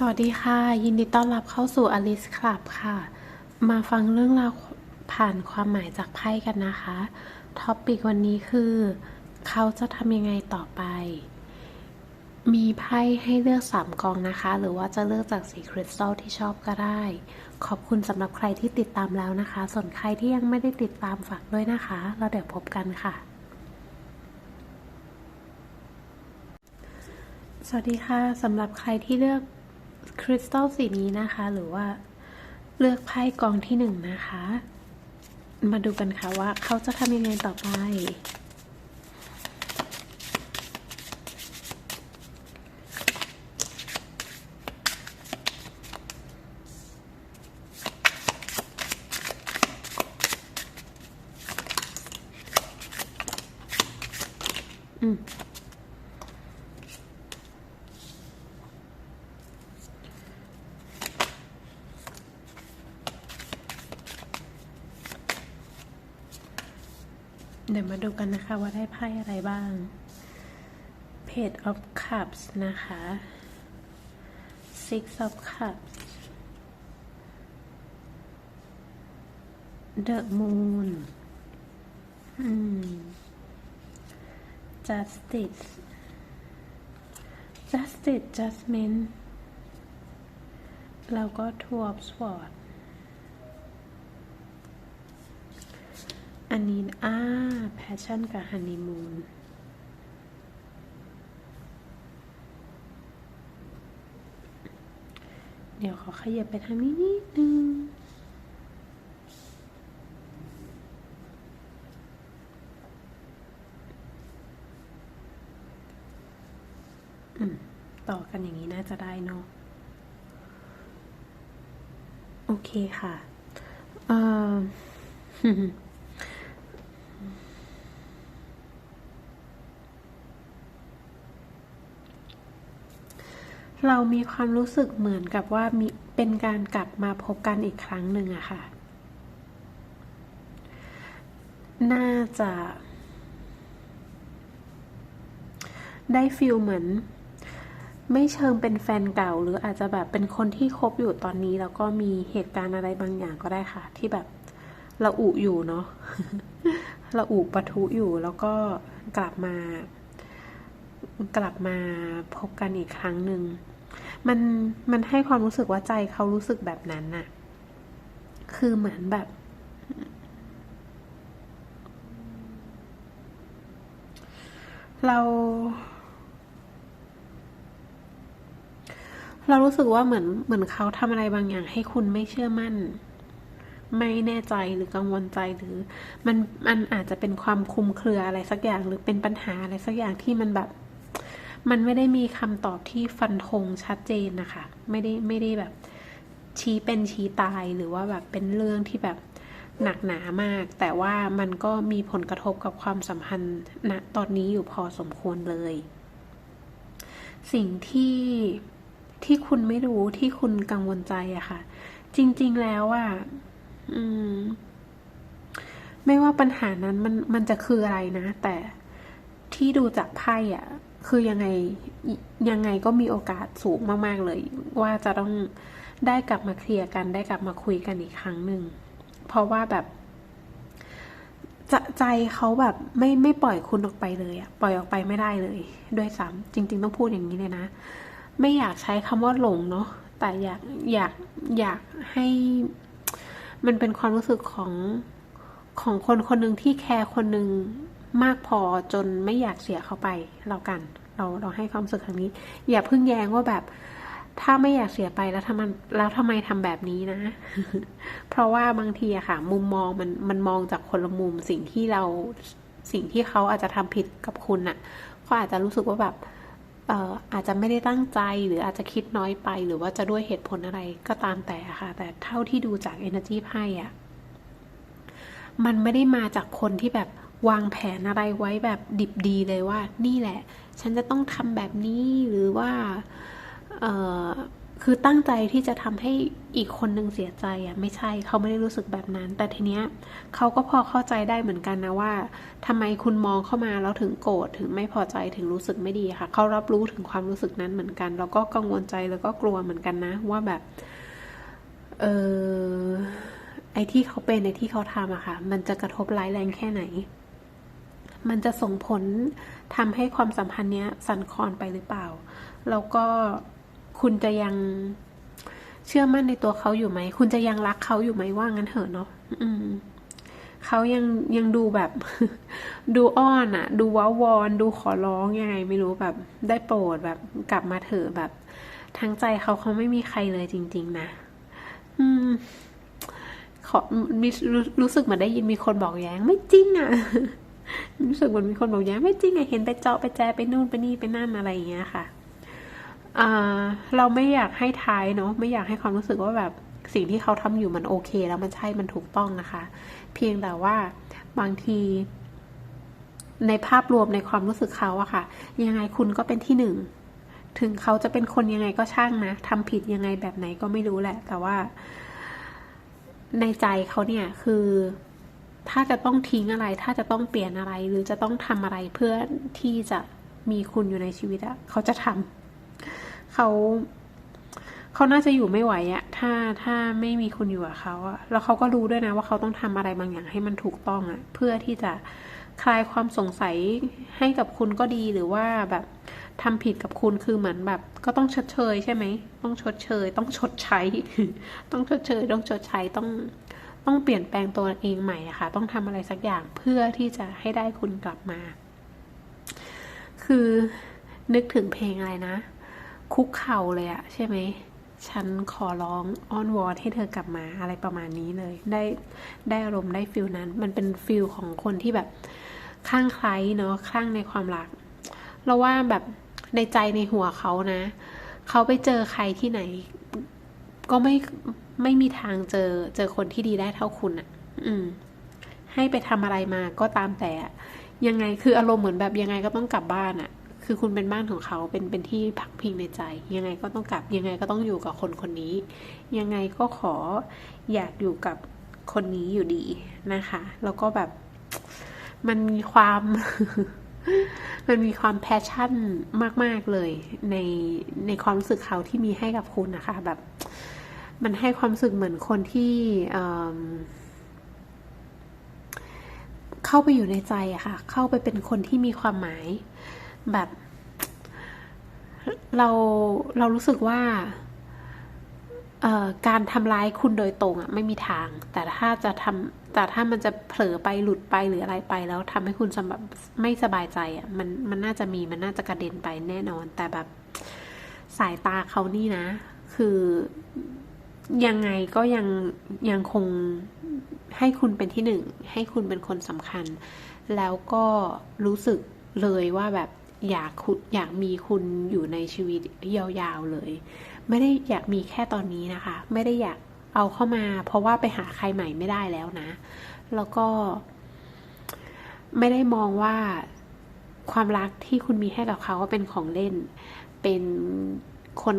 สวัสดีค่ะ ยินดีต้อนรับเข้าสู่ Alice Club ค่ะ มาฟังเรื่องราวผ่านความหมายจากไพ่กันนะคะ ท็อปปิกวันนี้คือ เขาจะทำยังไงต่อไป มีไพ่ให้เลือก 3กองนะคะ หรือว่าจะเลือกจากสีคริสตัลที่ชอบก็ได้ ขอบคุณสำหรับใครที่ติดตามแล้วนะคะ ส่วนใครที่ยังไม่ได้ติดตามฝากด้วยนะคะแล้วเดี๋ยวพบกันค่ะสวัสดีค่ะสำหรับใครที่เลือก คริสตัลสีนี้นะคะ หรือว่าเลือกไพ่กองที่หนึ่งนะคะ มาดูกันค่ะว่าเขาจะทำยังไงต่อไปอืม เดี๋ยวมาดูกันนะคะว่าได้ไพ่อะไรบ้าง Page of Cups นะคะ Six of Cups The Moon อืม Justice Justice Judgment แล้วก็ Two of Swords อ่า passion กับ honeymoon เดี๋ยวขอขยับไปทางนี้นิดนึง ต่อกันอย่างนี้น่าจะได้เนาะ โอเคค่ะ เอ่อ เรามีความรู้สึกเหมือนกับว่ามีเป็นการกลับมาพบกันอีกครั้งหนึ่งอะค่ะ น่าจะ ได้ฟิลเหมือน ไม่เชิงเป็นแฟนเก่า หรืออาจจะแบบเป็นคนที่คบอยู่ตอนนี้ แล้วก็มีเหตุการณ์อะไรบางอย่างก็ได้ค่ะ ที่แบบเราอุอยู่เนาะเราอุปะทุอยู่แล้วก็กลับมากลับมาพบกันอีกครั้งหนึ่ง มันมันให้ความรู้สึกว่าใจเขารู้สึกแบบนั้นน่ะ คือเหมือนแบบ เรา เรารู้สึกว่าเหมือนเหมือนเขาทำอะไรบางอย่างให้คุณไม่เชื่อมั่น ไม่แน่ใจหรือกังวลใจหรือ มันมันอาจจะเป็นความคุมเครืออะไรสักอย่างหรือเป็นปัญหาอะไรสักอย่างที่มันแบบ มันไม่ได้มีคำตอบที่ฟันธงชัดเจนนะคะ ไม่ได้ไม่ได้แบบชี้เป็นชี้ตายหรือว่าแบบเป็นเรื่องที่แบบหนักหนามาก แต่ว่ามันก็มีผลกระทบกับความสัมพันธ์ณตอนนี้อยู่พอสมควรเลย สิ่งที่ที่คุณไม่รู้ที่คุณกังวลใจอะค่ะ จริง ๆแล้วอะอืม ไม่ว่าปัญหานั้นมันมันจะคืออะไรนะ แต่ที่ดูจากไพ่อะ คือยังไงยังไงก็มีโอกาสสูงมากๆเลย ว่าจะต้องได้กลับมาเคลียร์กันได้กลับมาคุยกันอีกครั้งหนึ่ง เพราะว่าแบบจะใจเขาแบบไม่ไม่ปล่อยคุณออกไปเลยอะปล่อยออกไปไม่ได้เลย ด้วยซ้ำจริง ๆ ต้องพูดอย่างนี้เลยนะ ไม่อยากใช้คำว่าหลงเนาะแต่อยากอยากอยากให้ มันเป็นความรู้สึกของของคนคนหนึ่งที่แคร์คนหนึ่งมากพอจนไม่อยากเสียเขาไปเรากัน เราเราให้ความสึกทางนี้ อย่าเพิ่งแย้งว่าแบบ ถ้าไม่อยากเสียไปแล้วทำไมแล้วทำไมทำแบบนี้นะ เพราะว่าบางทีอะค่ะ มุมมองมันมันมองจากคนละมุมสิ่งที่เราสิ่งที่เขาอาจจะทำผิดกับคุณน่ะเขาอาจจะรู้สึกว่าแบบเอ่ออาจจะไม่ได้ตั้งใจหรืออาจจะคิดน้อยไป หรือว่าจะด้วยเหตุผลอะไรก็ตามแต่ค่ะ แต่เท่าที่ดูจาก energy ไพ่อะมันไม่ได้มาจากคนที่แบบวางแผนอะไรไว้แบบดิบดีเลยว่า นี่แหละ ฉันจะต้องทำแบบนี้หรือว่าเออคือตั้งใจที่จะทำให้อีกคนนึงเสียใจอะไม่ใช่เขาไม่ได้รู้สึกแบบนั้น แต่ทีเนี้ยเขาก็พอเข้าใจได้เหมือนกันนะว่าทำไมคุณมองเข้ามาแล้วถึงโกรธถึงไม่พอใจถึงรู้สึกไม่ดีค่ะเขารับรู้ถึงความรู้สึกนั้นเหมือนกัน แล้วก็กังวลใจแล้วก็กลัวเหมือนกันนะ ว่าแบบเออไอ้ที่เขาเป็นไอ้ที่เขาทำอะค่ะ มันจะกระทบร้ายแรงแค่ไหน มันจะส่งผล ทำให้ความสัมพันธ์เนี้ยสั่นคลอนไปหรือเปล่า แล้วก็คุณจะยังเชื่อมั่นในตัวเขาอยู่ไหม คุณจะยังรักเขาอยู่ไหมว่างั้นเถอะเนาะอืมเขายังยังดูแบบ ดูอ้อนอะดูว้าวอน ดูขอร้องยังไง ไม่รู้แบบ ได้โปรดแบบ กลับมาเถอะแบบ ทั้งใจเขาเขาไม่มีใครเลยจริง ๆ นะ อืมขอมีรู้รู้สึกเหมือนได้ยินมีคนบอกแย้งไม่จริงอะ รู้สึกเหมือนมีคนบอกแย้งไม่จริงอะเห็นไปเจาะไปแจไปนู่นไปนี่ไปนั่นอะไรอย่างเงี้ยค่ะเราไม่อยากให้ท้ายเนาะไม่อยากให้ความรู้สึกว่าแบบสิ่งที่เขาทำอยู่มันโอเค แล้วมันใช่มันถูกต้องนะคะ เพียงแต่ว่าบางที ในภาพรวมในความรู้สึกเขาอะค่ะ ยังไงคุณก็เป็นที่หนึ่งถึงเขาจะเป็นคนยังไงก็ช่างนะทำผิดยังไงแบบไหนก็ไม่รู้แหละ แต่ว่า ในใจเขาเนี่ยคือ ถ้าจะต้องทิ้งอะไร ถ้าจะต้องเปลี่ยนอะไร หรือจะต้องทำอะไรเพื่อที่จะมีคุณอยู่ในชีวิตอะเขาจะทำเขาเขาน่าจะอยู่ไม่ไหวอะถ้าถ้าไม่มีคุณอยู่กับเขาอะแล้วเขาก็รู้ด้วยนะว่าเขาต้องทำอะไรบางอย่างให้มันถูกต้องอะเพื่อที่จะคลายความสงสัยให้กับคุณก็ดีหรือว่าแบบทำผิดกับคุณคือเหมือนแบบ ก็ต้องชดเชยใช่ไหมต้องชดเชย ต้องชดใช้ ต้องชดเชย ต้องชดใช้ต้อง ต้องเปลี่ยนแปลงตัวเองใหม่อะค่ะต้องทำอะไรสักอย่างเพื่อที่จะให้ได้คุณกลับมา คือนึกถึงเพลงอะไรนะ คุกเข่าเลยอะใช่ไหมฉันขอร้องอ้อนวอนให้เธอกลับมาอะไรประมาณนี้เลย ได้ได้อารมณ์ได้ฟิลนั้น มันเป็นฟิลของคนที่แบบข้างใครเนาะข้างในความรัก เราว่าแบบในใจในหัวเขานะ เขาไปเจอใครที่ไหน ก็ไม่ ไม่มีทางเจอเจอคนที่ดีได้เท่าคุณอะ่ะ อืม ให้ไปทำอะไรมาก็ตามแต่อะยังไงคืออารมณ์เหมือนแบบยังไงก็ต้องกลับบ้านอะ่ะ คือคุณเป็นบ้านของเขาเป็นเป็นที่พักพิงในใจ ยังไงก็ต้องกลับ ยังไงก็ต้องอยู่กับคนคนนี้ ยังไงก็ขออยากอยู่กับคนนี้อยู่ดีนะคะ แล้วก็แบบมันมีความมันมีความแพชชั่นมาก ๆ เลยในในความรู้สึกเขาที่มีให้กับคุณนะคะ แบบ มันให้ความรู้สึกเหมือนคนที่เเข้าไปอยู่ในใจอะค่ะ เข้าไปเป็นคนที่มีความหมายแบบ เราเรารู้สึกว่าการทำร้ายคุณโดยตรงอะไม่มีทาง แต่ถ้าจะทำแต่ถ้ามันจะเผลอไปหลุดไปหรืออะไรไป แล้วทำให้คุณสบไม่สบายใจอะมันมันน่าจะมีมันน่าจะกระเด็นไปแน่นอน แต่แบบสายตาเขานี่นะ คือ ยังไงก็ยังยังคงให้คุณเป็นที่หนึ่ง ให้คุณเป็นคนสำคัญ แล้วก็รู้สึกเลยว่าแบบอยากอยากมีคุณอยู่ในชีวิตยาวๆเลย ไม่ได้อยากมีแค่ตอนนี้นะคะ ไม่ได้อยากเอาเข้ามา เพราะว่าไปหาใครใหม่ไม่ได้แล้วนะ แล้วก็ ไม่ได้มองว่าความรักที่คุณมีให้กับเขาว่าเป็นของเล่น เป็นคน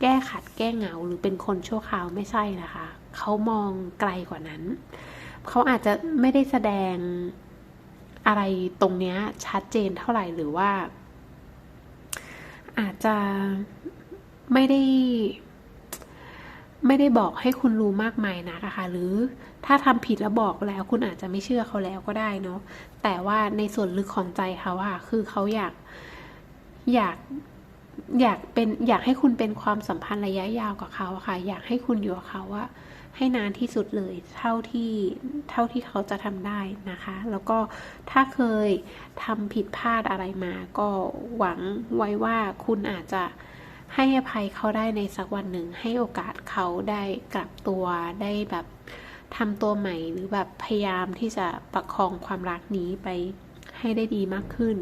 แก้ขัดแก้เหงาหรือเป็นคนชั่วคราวไม่ใช่นะคะ เขามองไกลกว่านั้น เขาอาจจะไม่ได้แสดงอะไรตรงเนี้ยชัดเจนเท่าไหร่หรือว่า อาจจะไม่ได้ ไม่ได้บอกให้คุณรู้มากมายนักะค่ะ หรือถ้าทำผิดแล้วบอกแล้วคุณอาจจะไม่เชื่อเขาแล้วก็ได้เนาะแต่ว่าในส่วนลึกของใจเขาอะคือเขาอยากอยาก อยากเป็นอยากให้คุณเป็นความสัมพันธ์ระยะยาวกับเขาค่ะ อยากให้คุณอยู่กับเขาว่าให้นานที่สุดเลยเท่าที่เท่าที่เขาจะทำได้นะคะ แล้วก็ถ้าเคยทำผิดพลาดอะไรมา ก็หวังไว้ว่าคุณอาจจะให้อภัยเขาได้ในสักวันหนึ่ง ให้โอกาสเขาได้กลับตัวได้แบบทำตัวใหม่หรือแบบพยายามที่จะประคองความรักนี้ไปให้ได้ดีมากขึ้น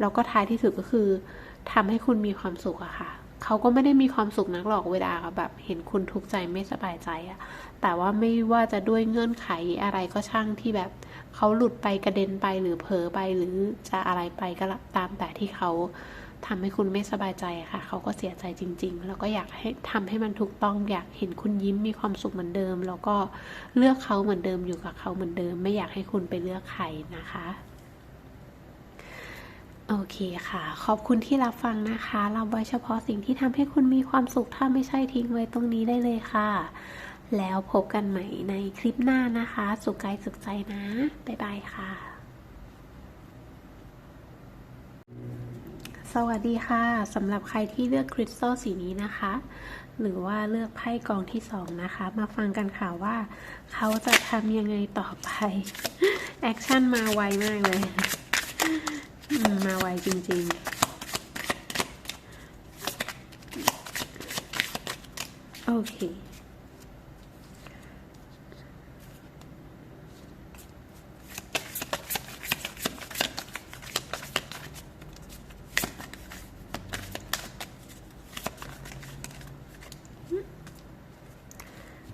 แล้วก็ท้ายที่สุดก็คือ ทำให้คุณมีความสุขอะค่ะ เขาก็ไม่ได้มีความสุขนักหรอกเวลาแบบเห็นคุณทุกข์ใจไม่สบายใจอะแต่ว่าไม่ว่าจะด้วยเงื่อนไขอะไรก็ช่างที่แบบเขาหลุดไปกระเด็นไปหรือเผลอไปหรือจะอะไรไปก็ตามแต่ที่เขาทำให้คุณไม่สบายใจค่ะ เขาก็เสียใจจริง ๆ แล้วก็อยากให้ทำให้มันถูกต้อง อยากเห็นคุณยิ้มมีความสุขเหมือนเดิม แล้วก็เลือกเขาเหมือนเดิมอยู่กับเขาเหมือนเดิม ไม่อยากให้คุณไปเลือกใครนะคะ โอเคค่ะ ขอบคุณที่รับฟังนะคะรับไว้เฉพาะสิ่งที่ทำให้คุณมีความสุข ถ้าไม่ใช่ทิ้งไว้ตรงนี้ได้เลยค่ะ แล้วพบกันใหม่ในคลิปหน้านะคะ สุขกายสุขใจนะ บ๊ายบายค่ะ สวัสดีค่ะสำหรับใครที่เลือกคริสตัลสีนี้นะคะ หรือว่าเลือกไพ่กองที่สองนะคะ มาฟังกันค่ะว่า เขาจะทำยังไงต่อไป แอคชั่นมาไวมากเลย มมาไวจริงๆ โอเค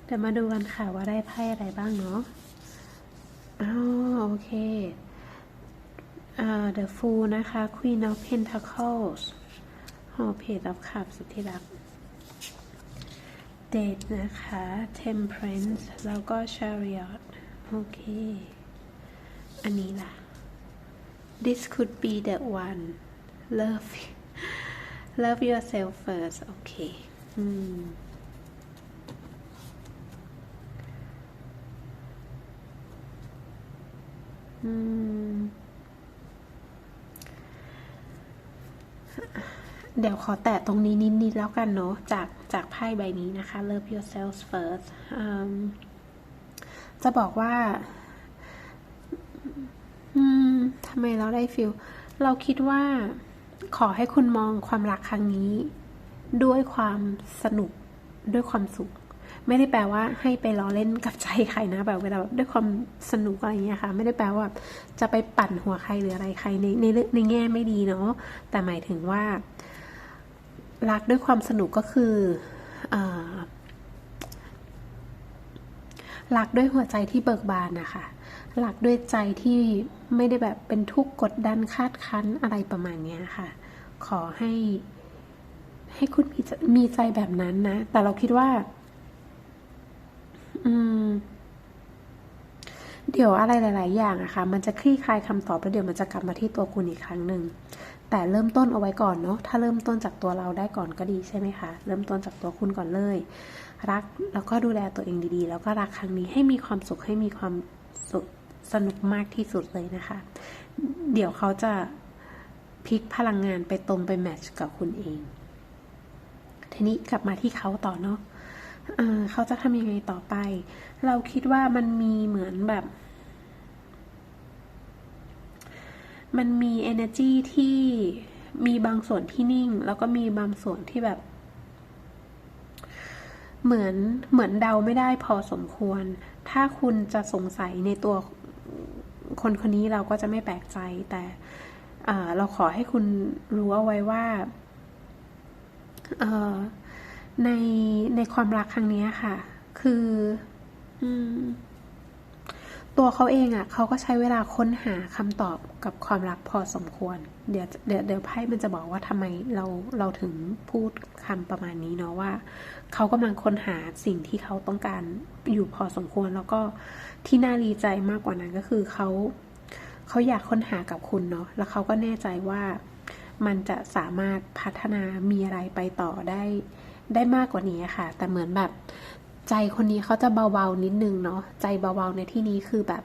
เดี๋ยวมาดูกันค่ะว่าได้ไพ่อะไรบ้างเนาะอ๋อโอเค The Fool นะคะ Queen of Pentacles หอ Page of Cups สุดที่รัก Date นะคะ Temperance แล้วก็ Chariot โอเค อันนี้ล่ะ This could be the one love love yourself first โอเค อืมอืม เดี๋ยวขอแตะตรงนี้นิดๆแล้วกันเนาะจากจากไพ่ใบนี้นะคะ Love yourself first จะบอกว่าทำไมเราได้ฟิลเราคิดว่าขอให้คุณมองความรักครั้งนี้ ด้วยความสนุกด้วยความสุข ไม่ได้แปลว่าให้ไปล้อเล่นกับใจใครนะแบบเวลาแบบด้วยความสนุกอะไรอย่างเงี้ยค่ะ ไม่ได้แปลว่า จะไปปั่นหัวใครหรืออะไรใครในในในแง่ไม่ดีเนาะแต่หมายถึงว่า รักด้วยความสนุกก็คืออรักด้วยหัวใจที่เบิกบานนะคะรักด้วยใจที่ไม่ได้แบบเป็นทุกข์กดดันคาดคั้นอะไรประมาณเนี้ยค่ะ ขอให้ ให้คุณมีมีใจแบบนั้นนะ แต่เราคิดว่า อืม เดี๋ยวอะไรหลาย ๆ อย่างอะค่ะ มันจะคลี่คลายคำตอบแล้วเดี๋ยวมันจะกลับมาที่ตัวคุณอีกครั้งหนึ่ง แต่เริ่มต้นเอาไว้ก่อนเนาะ ถ้าเริ่มต้นจากตัวเราได้ก่อนก็ดีใช่ไหมคะ เริ่มต้นจากตัวคุณก่อนเลย รักแล้วก็ดูแลตัวเองดีๆ แล้วก็รักครั้งนี้ให้มีความสุขให้มีความสุขสนุกมากที่สุดเลยนะคะ เดี๋ยวเขาจะพลิกพลังงานไปตรงไปแมทช์กับคุณเอง ทีนี้กลับมาที่เขาต่อเนาะเอ่อเขาจะทำยังไงต่อไป เราคิดว่ามันมีเหมือนแบบ มันมี energy ที่มีบางส่วนที่นิ่ง แล้วก็มีบางส่วนที่แบบ เหมือนเหมือนเดาไม่ได้พอสมควร ถ้าคุณจะสงสัยในตัวคนคนนี้เราก็จะไม่แปลกใจ แต่เราขอให้คุณรู้เอาไว้ว่าในในความรักครั้งนี้ค่ะ คือ อืม ตัวเขาเองอะ่ะเขาก็ใช้เวลาค้นหาคำตอบกับความรักพอสมควร เดี๋ยวเดี๋ยวเดี๋ยวไพ่มันจะบอกว่าทำไมเราเราถึงพูดคำประมาณนี้เนาะว่าเขากำลังค้นหาสิ่งที่เขาต้องการอยู่พอสมควร แล้วก็ที่น่าดีใจมากกว่านั้นก็คือเขาเขาอยากค้นหากับคุณเนาะแล้วเขาก็แน่ใจว่ามันจะสามารถพัฒนามีอะไรไปต่อได้ได้มากกว่านี้ค่ะ แต่เหมือนแบบ ใจคนนี้เขาจะเบาๆนิดนึงเนาะใจเบาๆในที่นี้คือแบบ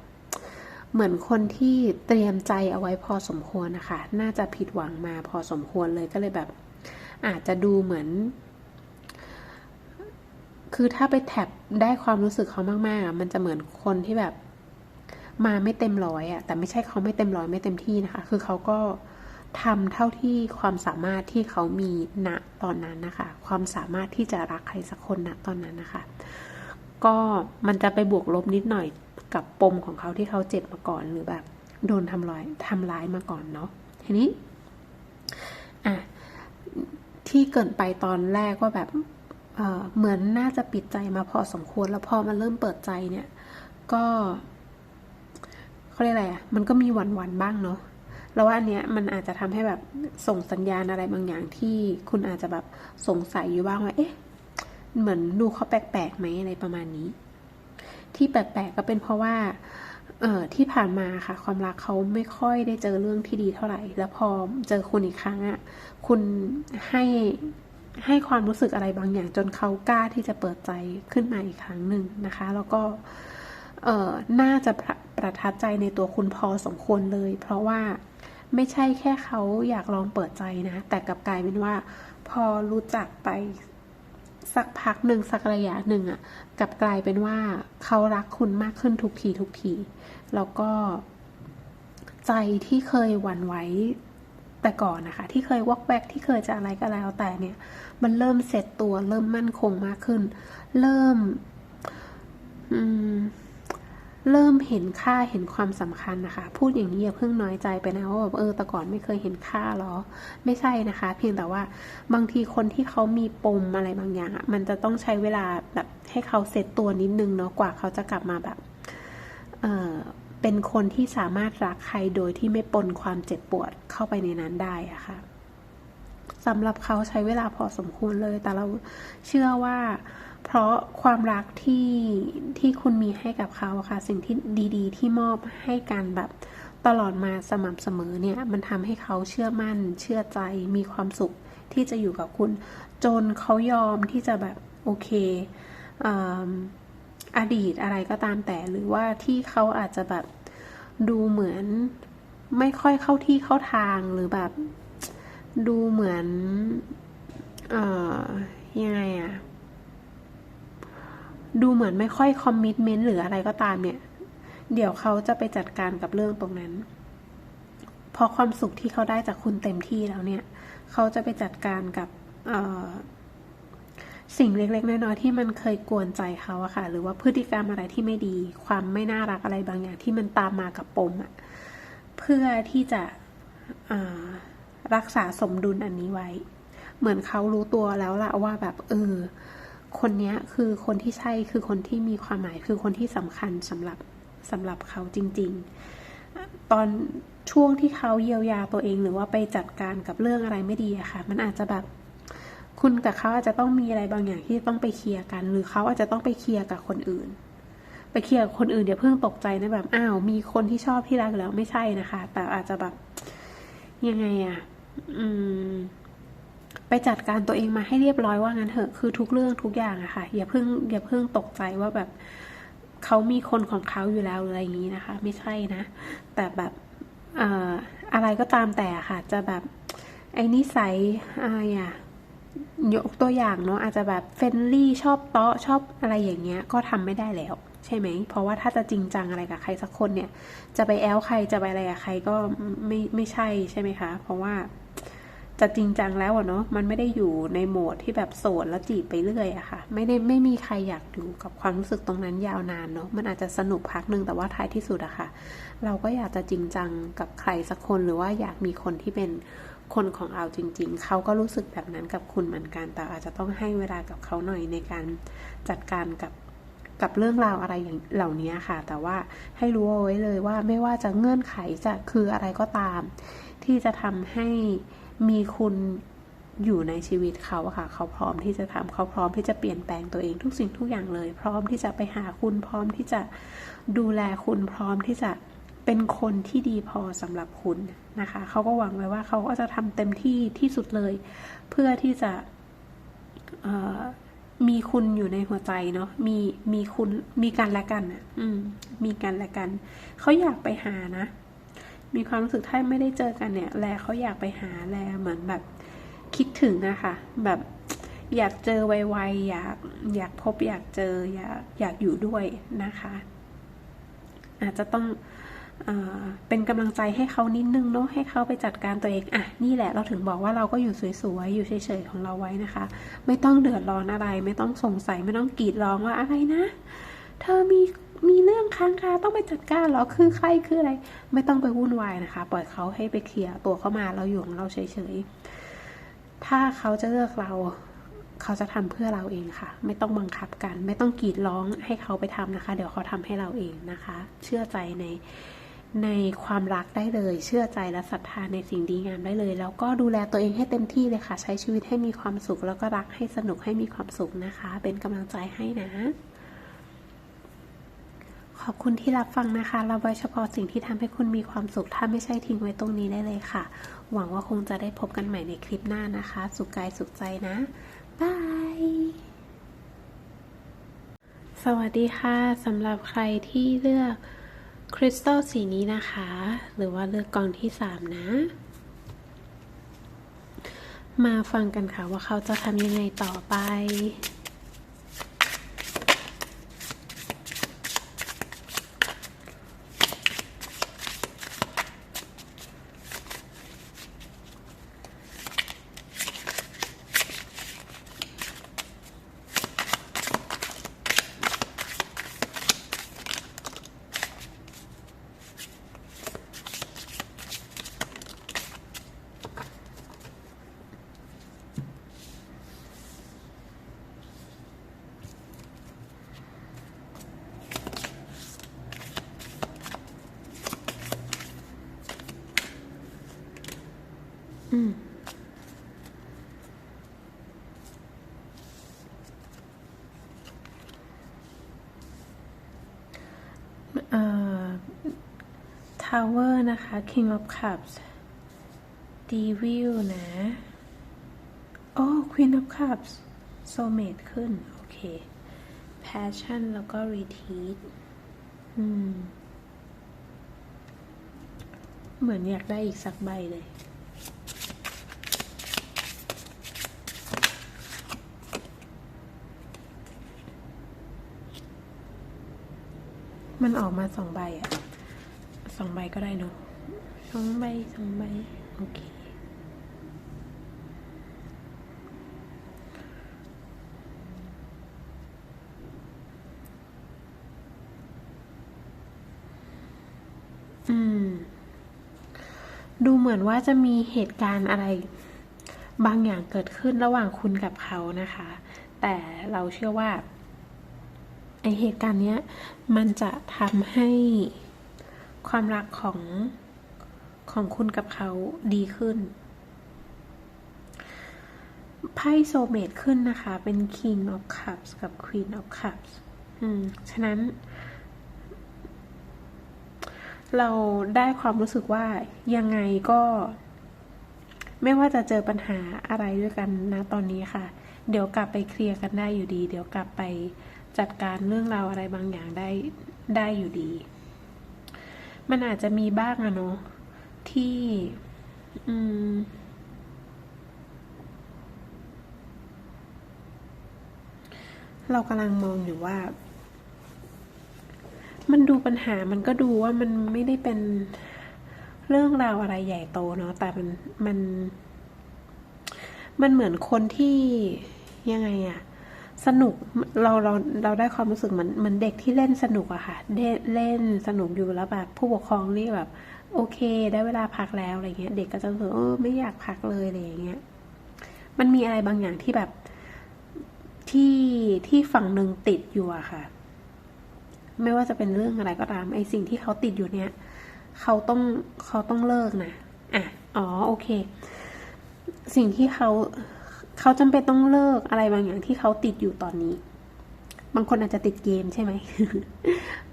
เหมือนคนที่เตรียมใจเอาไว้พอสมควรนะคะ น่าจะผิดหวังมาพอสมควรเลยก็เลยแบบ อาจจะดูเหมือน คือถ้าไปแท็บได้ความรู้สึกเขามากๆมันจะเหมือนคนที่แบบ มาไม่เต็มร้อยอะแต่ไม่ใช่เขาไม่เต็มร้อยไม่เต็มที่นะคะ คือเขาก็ ทำเท่าที่ความสามารถที่เขามีณตอนนั้นนะคะ ความสามารถที่จะรักใครสักคนณตอนนั้นนะคะ ก็มันจะไปบวกลบนิดหน่อยกับปมของเขาที่เขาเจ็บมาก่อนหรือแบบโดนทำร้ายทำร้ายมาก่อนเนาะทีนี้อะที่เกินไปตอนแรกว่าแบบเเหมือนน่าจะปิดใจมาพอสมควรแล้วพอมันเริ่มเปิดใจเนี่ย ก็เขาเรียกอะไรอะมันก็มีหวั่นๆบ้างเนาะ แล้วว่าอันเนี้ยมันอาจจะทำให้แบบส่งสัญญาณอะไรบางอย่างที่คุณอาจจะแบบสงสัยอยู่บ้างว่า เอ๊ะ เหมือนดูเขาแปลกๆไหมอะไรประมาณนี้ ที่แปลกๆก็เป็นเพราะว่าเอ่อที่ผ่านมาค่ะ ความรักเขาไม่ค่อยได้เจอเรื่องที่ดีเท่าไหร่ แล้วพอเจอคุณอีกครั้งอะ่ะคุณให้ให้ความรู้สึกอะไรบางอย่าง จนเขากล้าที่จะเปิดใจขึ้นมาอีกครั้งหนึ่งนะคะ แล้วก็เอ่อน่าจะประประทับใจในตัวคุณพอสมควรเลย เพราะว่า ไม่ใช่แค่เขาอยากลองเปิดใจนะ แต่กลับกลายเป็นว่า พอรู้จักไปสักพักหนึ่งสักระยะหนึ่งอะ่ะกลับกลายเป็นว่าเขารักคุณมากขึ้นทุกทีทุกที แล้วก็ใจที่เคยหวั่นไหวแต่ก่อนนะคะ ที่เคยวอกแวกที่เคยจะอะไรก็แล้วแต่เนี่ย มันเริ่มเสร็จตัวเริ่มมั่นคงมากขึ้น เริ่ม อืม เริ่มเห็นค่าเห็นความสำคัญนะคะ พูดอย่างนี้อย่าเพิ่งน้อยใจไปนะว่าแบบเออแต่ก่อนไม่เคยเห็นค่าหรอ ไม่ใช่นะคะ เพียงแต่ว่าบางทีคนที่เขามีปมอะไรบางอย่างอะมันจะต้องใช้เวลาแบบให้เขาเสร็จตัวนิดนึงเนาะกว่าเขาจะกลับมาแบบเออเป็นคนที่สามารถรักใครโดยที่ไม่ปนความเจ็บปวดเข้าไปในนั้นได้อะค่ะสำหรับเขาใช้เวลาพอสมควรเลย แต่เราเชื่อว่า ราะความรักที่ที่คุณมีให้กับเขาค่ะ สิ่งที่ดีๆ ที่มอบให้กันแบบตลอดมาสม่ำเสมอเนี่ย มันทำให้เขาเชื่อมั่น เชื่อใจมีความสุขที่จะอยู่กับคุณ จนเขายอมที่จะแบบโอเคออดีตอะไรก็ตามแต่ หรือว่าที่เขาอาจจะแบบดูเหมือนไม่ค่อยเข้าที่เข้าทางหรือแบบ ดูเหมือน เอ่อยังไงอะ ดูเหมือนไม่ค่อยคอมมิชเมนต์หรืออะไรก็ตามเนี่ย เดี๋ยวเขาจะไปจัดการกับเรื่องตรงนั้น พอความสุขที่เขาได้จากคุณเต็มที่แล้วเนี่ย เขาจะไปจัดการกับสิ่งเล็กๆน้อยๆที่มันเคยกวนใจเขาอะค่ะ หรือว่าพฤติกรรมอะไรที่ไม่ดี ความไม่น่ารักอะไรบางอย่างที่มันตามมากับปมอะเพื่อที่จะรักษาสมดุลอันนี้ไว้ เหมือนเขารู้ตัวแล้วละว่าแบบเออ คนนี้คือคนที่ใช่คือคนที่มีความหมายคือคนที่สำคัญสำหรับสำหรับเขาจริง ๆ ตอนช่วงที่เขาเยียวยาตัวเองหรือว่าไปจัดการกับเรื่องอะไรไม่ดีอะค่ะ มันอาจจะแบบคุณกับเขาอาจจะต้องมีอะไรบางอย่างที่ต้องไปเคลียร์กัน หรือเขาอาจจะต้องไปเคลียร์กับคนอื่น ไปเคลียร์กับคนอื่นเดี๋ยวเพิ่งตกใจนะแบบอ้าวมีคนที่ชอบที่รักแล้วไม่ใช่นะคะ แต่อาจจะแบบยังไงอะอืม ไปจัดการตัวเองมาให้เรียบร้อยว่างั้นเถอะคือทุกเรื่องทุกอย่างอะค่ะอย่าเพิ่งอย่าเพิ่งตกใจว่าแบบเขามีคนของเขาอยู่แล้วอะไรอย่างนี้นะคะ ไม่ใช่นะ แต่แบบอะไรก็ตามแต่ค่ะ จะแบบไอ้นิสัยอะไรอะยกตัวอย่างเนาะอาจจะแบบเฟนลี่ชอบเตาะชอบอะไรอย่างเงี้ย ก็ทำไม่ได้แล้ว ใช่ไหม เพราะว่าถ้าจะจริงจังอะไรกับใครสักคนเนี่ย จะไปแอลใครจะไปอะไรกับใครก็ไม่ไม่ใช่ใช่ไหมคะ เพราะว่า จะจริงจังแล้วอะเนาะมันไม่ได้อยู่ในโหมดที่แบบโสดแล้วจีบไปเรื่อยอะค่ะ ไม่ได้ไม่มีใครอยากอยู่กับความรู้สึกตรงนั้นยาวนานเนาะมันอาจจะสนุกพักหนึ่งแต่ว่าท้ายที่สุดอะค่ะ เราก็อยากจะจริงจังกับใครสักคนหรือว่าอยากมีคนที่เป็นคนของเราจริง ๆ เขาก็รู้สึกแบบนั้นกับคุณเหมือนกัน แต่อาจจะต้องให้เวลากับเขาหน่อยในการจัดการกับกับเรื่องราวอะไรอย่างเหล่านี้ค่ะ แต่ว่าให้รู้เอาไว้เลยว่าไม่ว่าจะเงื่อนไขจะคืออะไรก็ตาม ที่จะทำให้ มีคุณอยู่ในชีวิตเขาค่ะ เขาพร้อมที่จะทำเขาพร้อมที่จะเปลี่ยนแปลงตัวเองทุกสิ่งทุกอย่างเลย พร้อมที่จะไปหาคุณพร้อมที่จะดูแลคุณพร้อมที่จะเป็นคนที่ดีพอสำหรับคุณนะคะ เขาก็หวังไว้ว่าเขาก็จะทำเต็มที่ที่สุดเลย เพื่อที่จะมีคุณอยู่ในหัวใจเนาะ มีมีคุณมีกันและกันอะ อืม มีกันและกัน เขาอยากไปหานะ มีความรู้สึกถ้าไม่ได้เจอกันเนี่ย แลเขาอยากไปหาแลเหมือนแบบคิดถึงนะคะแบบอยากเจอไวๆอยากอยากพบอยากเจออยากอยากอยู่ด้วยนะคะ อาจจะต้องเป็นกำลังใจให้เขานิดนึงเนาะให้เขาไปจัดการตัวเองอะนี่แหละเราถึงบอกว่าเราก็อยู่สวยๆอยู่เฉยๆของเราไว้นะคะ ไม่ต้องเดือดร้อนอะไร ไม่ต้องสงสัยไม่ต้องกรีดร้องว่าอะไรนะ เธอมี มีเรื่องค้างคาต้องไปจัดการหรอคือใครคืออะไร ไม่ต้องไปวุ่นวายนะคะ ปล่อยเขาให้ไปเคลียร์ตัวเข้ามาเราอยู่ของเราเฉยๆถ้าเขาจะเลือกเราเขาจะทำเพื่อเราเองค่ะ ไม่ต้องบังคับกัน ไม่ต้องกรีดร้องให้เขาไปทำนะคะ เดี๋ยวเขาทำให้เราเองนะคะ เชื่อใจในในความรักได้เลย เชื่อใจและศรัทธาในสิ่งดีงามได้เลย แล้วก็ดูแลตัวเองให้เต็มที่เลยค่ะ ใช้ชีวิตให้มีความสุข แล้วก็รักให้สนุกให้มีความสุขนะคะ เป็นกำลังใจให้นะ ขอบคุณที่รับฟังนะคะเรับไว้เฉพาะสิ่งที่ทำให้คุณมีความสุข ถ้าไม่ใช่ทิ้งไว้ตรงนี้ได้เลยค่ะ หวังว่าคงจะได้พบกันใหม่ในคลิปหน้านะคะ สุขกายสุขใจนะบายสวัสดีค่ะสำหรับใครที่เลือกคริสตัลสีนี้นะคะ หรือว่าเลือกกองที่ 3 นะ มาฟังกันค่ะว่าเขาจะทำยังไงต่อไป Tower นะคะ King of Cups Devil นะโอ้ Queen of Cups Soulmate ขึ้น โอเค Passion แล้วก็ Retreat อืม เหมือนอยากได้อีกสักใบเลยมันออกมาสองใบอะ สองใบก็ได้เนอะสองใบสองใบโอเคอืม ดูเหมือนว่าจะมีเหตุการณ์อะไร บางอย่างเกิดขึ้นระหว่างคุณกับเขานะคะ แต่เราเชื่อว่าไอเหตุการณ์เนี้ย มันจะทำให้ ความรักของของคุณกับเขาดีขึ้น ไพ่โซเมตขึ้นนะคะ เป็น King of Cups กับ Queen of Cups อืม ฉะนั้น เราได้ความรู้สึกว่ายังไงก็ ไม่ว่าจะเจอปัญหาอะไรด้วยกันนะตอนนี้ค่ะ เดี๋ยวกลับไปเคลียร์กันได้อยู่ดี เดี๋ยวกลับไปจัดการเรื่องราวอะไรบางอย่างได้ได้อยู่ดี มันอาจจะมีบ้างอะเนาะที่ อืมเรากำลังมองอยู่ว่า มันดูปัญหามันก็ดูว่ามันไม่ได้เป็นเรื่องราวอะไรใหญ่โตเนาะแต่มันมัน มันเหมือนคนที่ยังไงอะ สนุกเราเราเราได้ความรู้สึกเหมือนเหมือนเด็กที่เล่นสนุกอะค่ะเล่นสนุกอยู่แล้วแบบผู้ปกครองนี่แบบ โอเค ได้เวลาพักแล้วอะไรเงี้ย เด็กก็จะรู้สึกเออไม่อยากพักเลยอะไรอย่างเงี้ยมันมีอะไรบางอย่างที่แบบที่ที่ฝั่งหนึ่งติดอยู่อะค่ะ ไม่ว่าจะเป็นเรื่องอะไรก็ตามไอสิ่งที่เขาติดอยู่เนี่ยเขาต้องเขาต้องเลิกนะอะอ๋อโอเค สิ่งที่เขา เขาจำเป็นต้องเลิกอะไรบางอย่างที่เขาติดอยู่ตอนนี้ บางคนอาจจะติดเกมใช่ไหม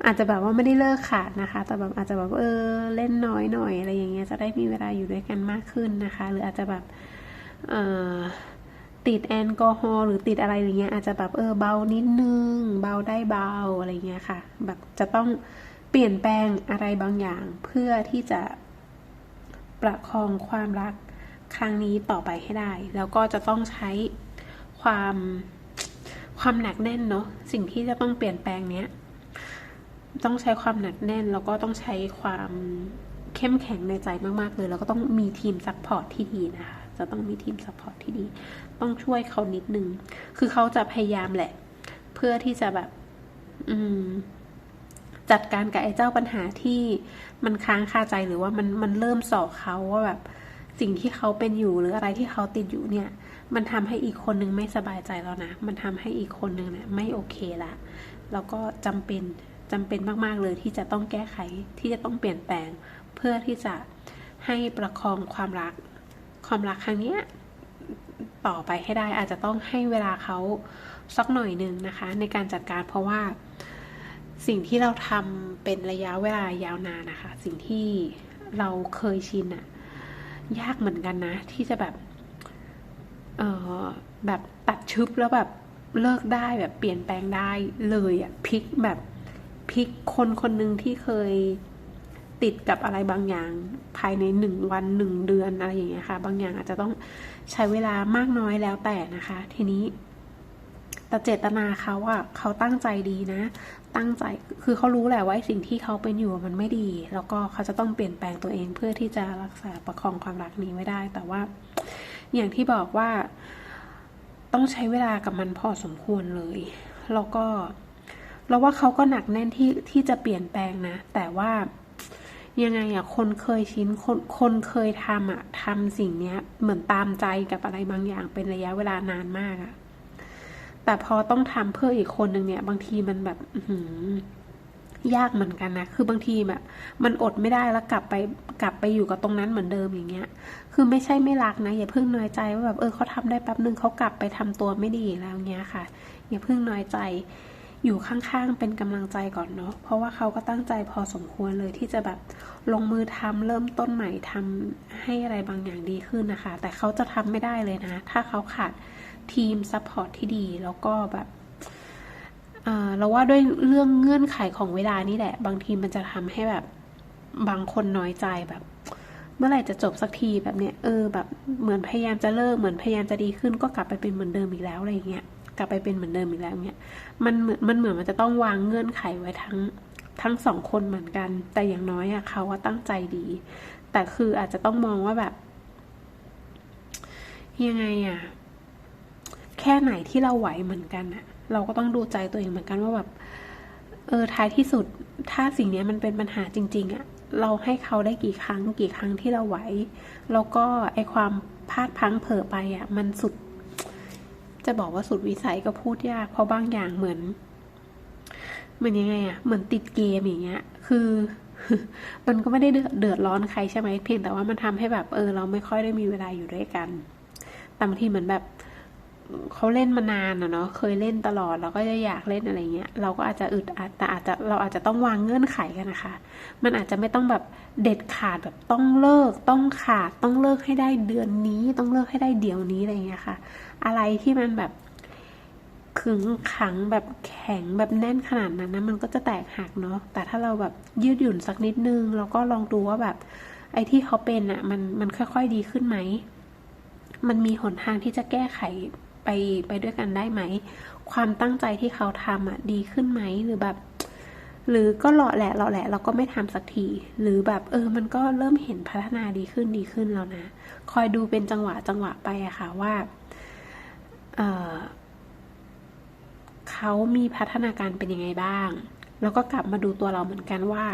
อาจจะแบบว่าไม่ได้เลิกขาดนะคะ แต่แบบอาจจะแบบเออเล่นน้อยหน่อยอะไรอย่างเงี้ย จะได้มีเวลาอยู่ด้วยกันมากขึ้นนะคะ หรืออาจจะแบบเออติดแอลกอฮอล์หรือติดอะไรอย่างเงี้ยอาจจะแบบเออเบานิดนึง เบาได้เบาอะไรเงี้ยค่ะ แบบจะต้องเปลี่ยนแปลงอะไรบางอย่างเพื่อที่จะประคองความรัก ครั้งนี้ต่อไปให้ได้ แล้วก็จะต้องใช้ความความหนักแน่นเนาะสิ่งที่จะต้องเปลี่ยนแปลงเนี้ยต้องใช้ความหนักแน่น แล้วก็ต้องใช้ความเข้มแข็งในใจมากๆเลย แล้วก็ต้องมีทีมซัพพอร์ตที่ดีนะคะจะต้องมีทีมซัพพอร์ตที่ดี ต้องช่วยเขานิดนึง คือเขาจะพยายามแหละ เพื่อที่จะแบบ อืม จัดการกับไอ้เจ้าปัญหาที่มันค้างคาใจหรือว่ามันมันเริ่มสอกเขาว่าแบบ สิ่งที่เขาเป็นอยู่หรืออะไรที่เขาติดอยู่เนี่ย มันทำให้อีกคนนึงไม่สบายใจแล้วนะ มันทำให้อีกคนนึงเนี่ยไม่โอเคละแล้วก็จำเป็นจำเป็นมากๆเลยที่จะต้องแก้ไขที่จะต้องเปลี่ยนแปลง เพื่อที่จะให้ประคองความรัก ความรักครั้งเนี้ยต่อไปให้ได้อาจจะต้องให้เวลาเขาสักหน่อยหนึ่งนะคะ ในการจัดการเพราะว่าสิ่งที่เราทำเป็นระยะเวลายาวนานนะคะ สิ่งที่เราเคยชินอะ ยากเหมือนกันนะ ที่จะแบบ เออแบบตัดชึบแล้วแบบเลิกได้แบบเปลี่ยนแปลงได้เลยอะพลิกแบบพลิกคนคนหนึ่งที่เคยติดกับอะไรบางอย่างภายในหนึ่งวันหนึ่งเดือนอะไรอย่างเงี้ยค่ะ บางอย่างอาจจะต้องใช้เวลามากน้อยแล้วแต่นะคะ ทีนี้ แต่เจตนาเขาอะเขาตั้งใจดีนะ ตั้งใจคือเขารู้แหละว่าสิ่งที่เขาเป็นอยู่มันไม่ดี แล้วก็เขาจะต้องเปลี่ยนแปลงตัวเองเพื่อที่จะรักษาประคองความรักนี้ไว้ได้ แต่ว่า อย่างที่บอกว่าต้องใช้เวลากับมันพอสมควรเลย แล้วก็เราว่าเขาก็หนักแน่นที่ที่จะเปลี่ยนแปลงนะ แต่ว่ายังไงอะคนเคยชินคนคนเคยทำอะทำสิ่งเนี้ย เหมือนตามใจกับอะไรบางอย่างเป็นระยะเวลานานมากอะ แต่พอต้องทำเพื่ออีกคนหนึ่งเนี่ย บางทีมันแบบยากเหมือนกันนะ คือบางทีแบบมันอดไม่ได้แล้วกลับไปกลับไปอยู่กับตรงนั้นเหมือนเดิมอย่างเงี้ย คือไม่ใช่ไม่รักนะ อย่าเพิ่งน้อยใจว่าแบบเออเขาทำได้แป๊บนึงเขากลับไปทำตัวไม่ดีแล้วเงี้ยค่ะ อย่าเพิ่งน้อยใจ อยู่ข้างๆ เป็นกำลังใจก่อนเนาะ เพราะว่าเขาก็ตั้งใจพอสมควรเลยที่จะแบบลงมือทำเริ่มต้นใหม่ทำให้อะไรบางอย่างดีขึ้นนะคะ แต่เขาจะทำไม่ได้เลยนะ ถ้าเขาขาดทีมซัพพอร์ตที่ดี แล้วก็แบบเราว่าด้วยเรื่องเงื่อนไขของเวลานี่แหละ บางทีมันจะทำให้แบบบางคนน้อยใจแบบ เมื่อไหร่จะจบสักทีแบบเนี้ยเออแบบเหมือนพยายามจะเลิกเหมือนพยายามจะดีขึ้นก็กลับไปเป็นเหมือนเดิมอีกแล้วอะไรเงี้ย กลับไปเป็นเหมือนเดิมอีกแล้วเนี้ยมันเหมือนมันเหมือนมันจะต้องวางเงื่อนไขไว้ทั้งทั้งสองคนเหมือนกัน แต่อย่างน้อยอะเขาว่าตั้งใจดี แต่คืออาจจะต้องมองว่าแบบ ยังไงอะแค่ไหนที่เราไหวเหมือนกันอะเราก็ต้องดูใจตัวเองเหมือนกันว่าแบบเออท้ายที่สุด ถ้าสิ่งนี้มันเป็นปัญหาจริง ๆอะเราให้เขาได้กี่ครั้ง กี่ครั้งที่เราไหว แล้วก็ไอความพลาดพังเผลอไปอะมันสุด จะบอกว่าสุดวิสัยก็พูดยากเพราะบางอย่างเหมือนเหมือนยังไงอะเหมือนติดเกมอย่างเงี้ย คือ มันก็ไม่ได้เดือดร้อนใครใช่ไหมเพียงแต่ว่ามันทำให้แบบเออ เราไม่ค่อยได้มีเวลาอยู่ด้วยกันแต่บางทีเหมือนแบบ เขาเล่นมานานอะเนาะเคยเล่นตลอดเราก็จะอยากเล่นอะไรเงี้ยเราก็อาจจะอึดอัดแต่อาจจะเราอาจจะต้องวางเงื่อนไขกันนะคะ มันอาจจะไม่ต้องแบบเด็ดขาดแบบต้องเลิก ต้องขาดต้องเลิกให้ได้เดือนนี้ ต้องเลิกให้ได้เดี๋ยวนี้อะไรเงี้ยค่ะ อะไรที่มันแบบขึงขังแบบแข็งแบบแน่นขนาดนั้นนะมันก็จะแตกหักเนาะแต่ถ้าเราแบบยืดหยุ่นสักนิดนึงเราก็ลองดูว่าแบบ ไอ้ที่เขาเป็นอะมันมันค่อย ๆดีขึ้นไหมมันมีหนทางที่จะแก้ไข ไปไปด้วยกันได้ไหม ความตั้งใจที่เขาทำอะดีขึ้นไหมหรือแบบ หรือก็หล่อแหละหล่อแหละเราก็ไม่ทำสักที หรือแบบเออ มันก็เริ่มเห็นพัฒนาดีขึ้นดีขึ้นแล้วนะ คอยดูเป็นจังหวะจังหวะไปอะค่ะว่าเออเขามีพัฒนาการเป็นยังไงบ้าง แล้วก็กลับมาดูตัวเราเหมือนกันว่า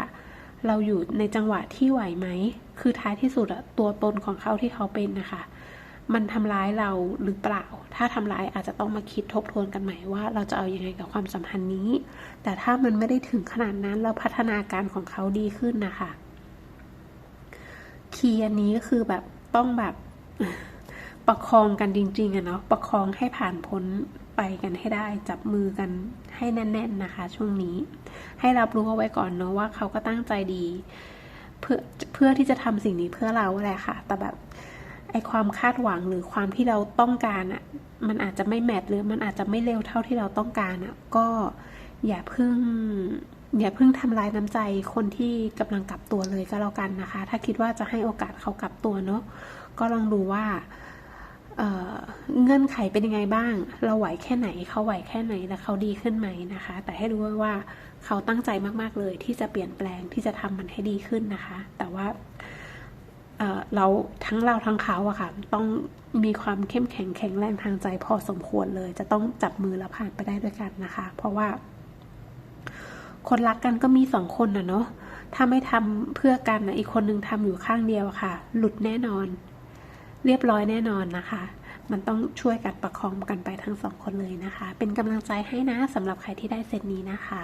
เราอยู่ในจังหวะที่ไหวไหม คือท้ายที่สุดอะตัวตนของเขาที่เขาเป็นนะคะ มันทำร้ายเราหรือเปล่า ถ้าทำร้ายอาจจะต้องมาคิดทบทวนกันใหม่ว่า เราจะเอาอยัางไงกับความสัมพันธ์นี้ แต่ถ้ามันไม่ได้ถึงขนาดนั้นแล้วพัฒนาการของเขาดีขึ้นนะคะคีย์อันนี้ก็คือแบบต้องแบบประคองกันจริงๆอะเนาะประคองให้ผ่านพ้นไปกันให้ได้ จับมือกันให้แน่น ๆนะคะ ช่วงนี้ ให้รับรู้เอาไว้ก่อนเนาะว่าเขาก็ตั้งใจดี เพื่อเพื่อที่จะทำสิ่งนี้เพื่อเราแหละค่ะ แต่แบบ ไอความคาดหวังหรือความที่เราต้องการอะ่ะ มันอาจจะไม่แมทหรือมันอาจจะไม่เร็วเท่าที่เราต้องการอะ่ะ ก็อย่าเพิ่งอย่าเพิ่งทำลายน้ำใจคนที่กำลังกลับตัวเลยก็แล้วกันนะคะ ถ้าคิดว่าจะให้โอกาสเขากลับตัวเนาะก็ลองดูว่าเเงื่อนไขเป็นยังไงบ้าง เราไหวแค่ไหน เขาไหวแค่ไหนและเขาดีขึ้นไหมนะคะ แต่ให้รู้ว่าเขาตั้งใจมากๆเลย ที่จะเปลี่ยนแปลงที่จะทำมันให้ดีขึ้นนะคะ แต่ว่า เราทั้งเราทั้งเขาอะค่ะ ต้องมีความเข้มแข็งแข็งแรงทางใจพอสมควรเลย จะต้องจับมือแล้วผ่านไปได้ด้วยกันนะคะ เพราะว่า คนรักกันก็มีสองคนนะเนาะถ้าไม่ทำเพื่อกันนะอีกคนนึงทำอยู่ข้างเดียวค่ะ หลุดแน่นอน เรียบร้อยแน่นอนนะคะ มันต้องช่วยกันประคองกันไปทั้งสองคนเลยนะคะ เป็นกำลังใจให้นะสำหรับใครที่ได้เซตนี้นะคะ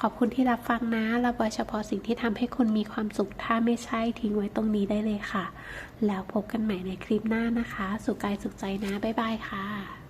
ขอบคุณที่รับฟังนะรับไว้เฉพาะสิ่งที่ทำให้คุณมีความสุข ถ้าไม่ใช่ทิ้งไว้ตรงนี้ได้เลยค่ะ แล้วพบกันใหม่ในคลิปหน้านะคะ สุขกายสุขใจนะ บ๊ายบายค่ะ